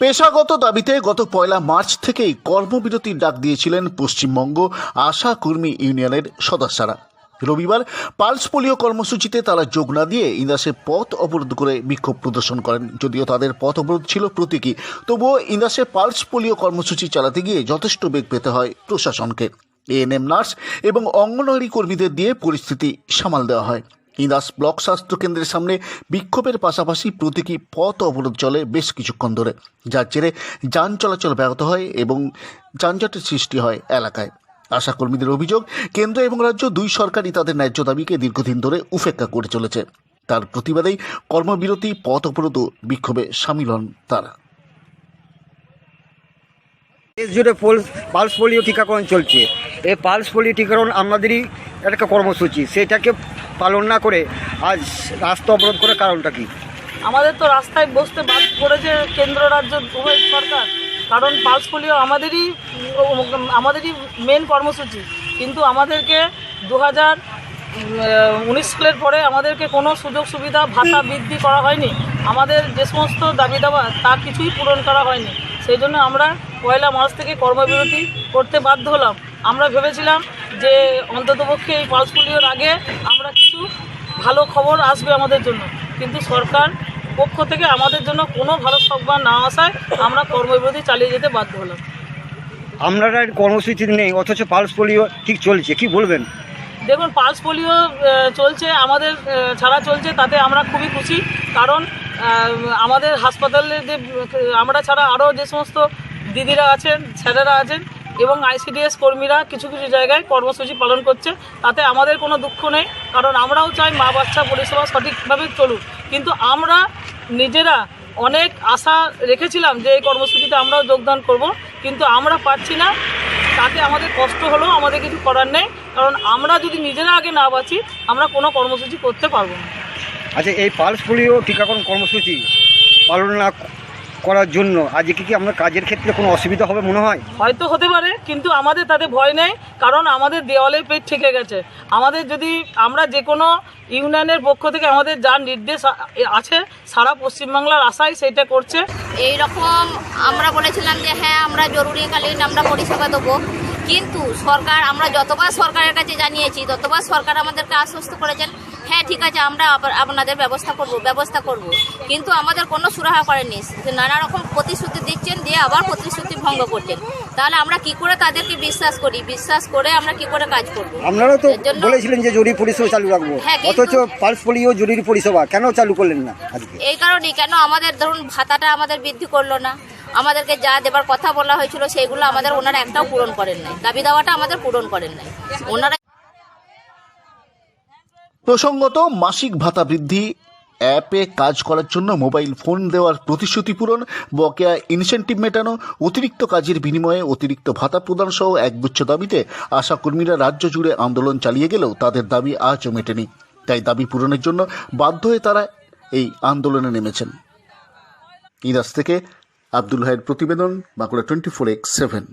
পেশাগত দাবিতে গত পয়লা মার্চ থেকেই কর্মবিরতির ডাক দিয়েছিলেন পশ্চিমবঙ্গ আশা কর্মী ইউনিয়নের সদস্যরা। রবিবার পালস পোলিও কর্মসূচিতে তারা যোগ না দিয়ে ইন্দাসে পথ অবরোধ করে বিক্ষোভ প্রদর্শন করেন। যদিও তাদের পথ অবরোধ ছিল প্রতীকী, তবুও ইন্দাসে পালস পোলিও কর্মসূচি চালাতে গিয়ে যথেষ্ট বেগ পেতে হয় প্রশাসনকে। এএনএম নার্স এবং অঙ্গনওয়াড়ি কর্মীদের দিয়ে পরিস্থিতি সামাল দেওয়া হয়। ইন্দাস ব্লক স্বাস্থ্য কেন্দ্রের সামনে বিক্ষোভের পাশাপাশি প্রতীকী পথ অবরোধ চলে বেশ কিছুক্ষণ ধরে, যার জেরে যান চলাচল ব্যাহত হয় এবং যানজটের সৃষ্টি হয় এলাকায়। আশা কর্মীদের অভিযোগ, কেন্দ্র এবং রাজ্য দুই সরকারই তাদের ন্যায্য দাবিকে দীর্ঘদিন ধরে উপেক্ষা করে চলেছে। তার প্রতিবাদেই কর্মবিরতি, পথ অবরোধ বিক্ষোভে সামিল হন তারা। দেশ জুড়ে পোলস পালস পোলিও টিকাকরণ চলছে। এই পালস পোলিও টিকাকরণ আমাদেরই একটা কর্মসূচি। সেটাকে পালন না করে আজ রাস্তা অবরোধ করার কারণটা কি? আমাদের তো রাস্তায় বসতে বাদ করেছে কেন্দ্র, রাজ্য, উভয় সরকার। কারণ পালস পোলিও আমাদেরই আমাদেরই মেন কর্মসূচি। কিন্তু আমাদেরকে দু হাজার উনিশ সালের পরে আমাদেরকে কোনো সুযোগ সুবিধা, ভাতা বৃদ্ধি করা হয়নি। আমাদের যে সমস্ত দাবি দাবা, তা কিছুই পূরণ করা হয়নি। সেই জন্য আমরা পয়লা মার্চ থেকে কর্মবিরতি করতে বাধ্য হলাম। আমরা ভেবেছিলাম যে অন্ততপক্ষে এই পালস পোলিওর আগে আমরা ভালো খবর আসবে আমাদের জন্য। কিন্তু সরকার পক্ষ থেকে আমাদের জন্য কোনো ভালো সংবাদ না আসায় আমরা কর্মবিরতি চালিয়ে যেতে বাধ্য হলাম। আপনারা কর্মসূচি নেই অথচ পালস পোলিও ঠিক চলছে কি বলবেন? দেখুন পালস পোলিও চলছে আমাদের ছাড়া চলছে তাতে আমরা খুবই খুশি। কারণ আমাদের হাসপাতালে যে আমরা ছাড়া আরও যে সমস্ত দিদিরা আছেন স্যারেরা আছেন এবং আইসিডিএস কর্মীরা কিছু কিছু জায়গায় কর্মসূচি পালন করছে। তাতে আমাদের কোনো দুঃখ নেই, কারণ আমরাও চাই মা বাচ্চা পরিষেবা সঠিকভাবে চলুক। কিন্তু আমরা নিজেরা অনেক আশা রেখেছিলাম যে এই কর্মসূচিতে আমরাও যোগদান করব, কিন্তু আমরা পাচ্ছি না। তাতে আমাদের কষ্ট হলেও আমাদের কিছু করার নেই, কারণ আমরা যদি নিজেরা আগে না বাঁচি, আমরা কোনো কর্মসূচি করতে পারব না। আচ্ছা এই পালস পোলিও টিকাকরণ কর্মসূচি পালন না করার জন্য। আজকে কি আপনার কাজের ক্ষেত্রে কোনো অসুবিধা হবে মনে হয়? হয়তো হতে পারে কিন্তু আমাদের তাতে ভয় নেই কারণ আমাদের দেওয়ালে পেট ঠেকে গেছে। আমাদের যদি আমরা যে কোনো ইউনিয়নের পক্ষ থেকে আমাদের যা নির্দেশ আছে সারা পশ্চিমবাংলার আশাই সেটা করছে। এই রকম আমরা বলেছিলাম যে হ্যাঁ আমরা জরুরিকালীন আমরা পরিষেবা দেবো। কিন্তু সরকার আমরা যতবার সরকারের কাছে জানিয়েছি ততবার সরকার আমাদেরকে আশ্বস্ত করেছেন হ্যাঁ ঠিক আছে আমরা আপনাদের ব্যবস্থা করব ব্যবস্থা করব। কিন্তু আমাদের কোনো সুরাহা করেননি। যে নানা রকম প্রতিশ্রুতি দিচ্ছেন দিয়ে আবার প্রতিশ্রুতি ভঙ্গ করছেন। তাহলে আমরা কি করে তাদেরকে বিশ্বাস করি? বিশ্বাস করে আমরা কি করে কাজ করব? আপনারা তো বলেছিলেন যে জরুরি পরিষেবা চালু রাখব। হ্যাঁ, অথচ পালস পোলিও জরুরি পরিষেবা কেন চালু করলেন না এই কারণেই কেন আমাদের ধরুন ভাতাটা আমাদের বৃদ্ধি করল না। আমাদেরকে যা দেবার কথা বলা হয়েছিল সেইগুলো আমাদের ওনারা একটাও পূরণ করেন নাই। দাবি দাওয়াটা আমাদের পূরণ করেন নাই। ওনারা প্রসঙ্গত, মাসিক ভাতা বৃদ্ধি, অ্যাপে কাজ করার জন্য মোবাইল ফোন দেওয়ার প্রতিশ্রুতি পূরণ, বকেয়া ইনসেন্টিভ মেটানো, অতিরিক্ত কাজের বিনিময়ে অতিরিক্ত ভাতা প্রদান সহ একগুচ্ছ দাবিতে আশা কর্মীরা রাজ্য জুড়ে আন্দোলন চালিয়ে গেলেও তাদের দাবি আজও মেটেনি। তাই দাবি পূরণের জন্য বাধ্য হয়ে তারা এই আন্দোলনে নেমেছেন। ইরাজ থেকে আব্দুল হাইয়ের প্রতিবেদন, Bankura twenty four X seven.